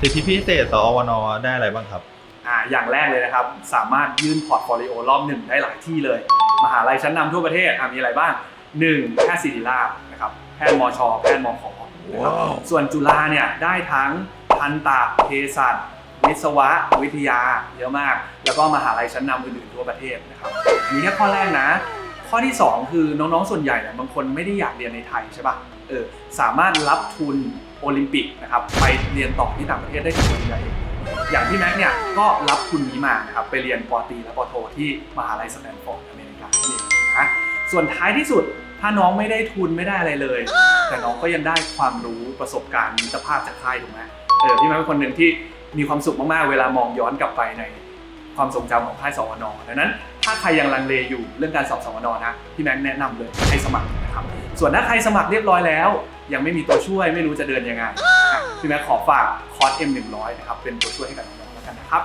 สิทธิพิเศษสอวนได้อะไรบ้างครับ อ่าอย่างแรกเลยนะครับ สามารถยื่นพอร์ตโฟลิโอรอบหนึ่งได้หลายที่เลย มหาลัยชั้นนำทั่วประเทศอะมีอะไรบ้าง 1. แพทย์ศิริราชนะครับแพทย์มช แพทย์มขนะครับว้าว ส่วนจุฬาเนี่ยได้ทั้งทันตะเภสัชวิศวะวิทยาเยอะมาก แล้วก็มหาลัยชั้นนำอื่นๆทั่วประเทศนะครับอันนี้แค่ข้อแรกนะ ข้อที่ 2 คือน้องๆส่วนใหญ่เนี่ยบางคนไม่ได้อยากเรียนในไทยใช่ปะเออสามารถรับทุนโอลิมปิกนะครับไปเรียนต่อที่ต่างประเทศได้ถึงปริญญาเอกอย่างพี่แม็กเนี่ยก็รับทุนนี้มานะครับไปเรียนปอตีและปอโท ที่มหาลัยสแตนฟอร์ดอเมริกานั่นเองนะส่วนท้ายที่สุดถ้าน้องไม่ได้ทุนไม่ได้อะไรเลย แต่น้องก็ยังได้ความรู้ประสบการณ์มิตรภาพจากค่ายถูกไหมเออพี่แม็กเป็นคนหนึ่งที่มีความสุขมากๆเวลามองย้อนกลับไปใน ความทรงจำของค่ายสวนดังนั้น ถ้าใครยังลังเลอยู่เรื่องการสอบสวนนะพี่แม็กซ์แนะนำเลยให้สมัครนะครับส่วนถ้าใครสมัครเรียบร้อยแล้ว ยังไม่มีตัวช่วยไม่รู้จะเดินยังไงอะพี่แม็กซ์ขอฝากคอร์ส M100 นะครับเป็นตัวช่วยให้กับน้องๆแล้วกันนะครับ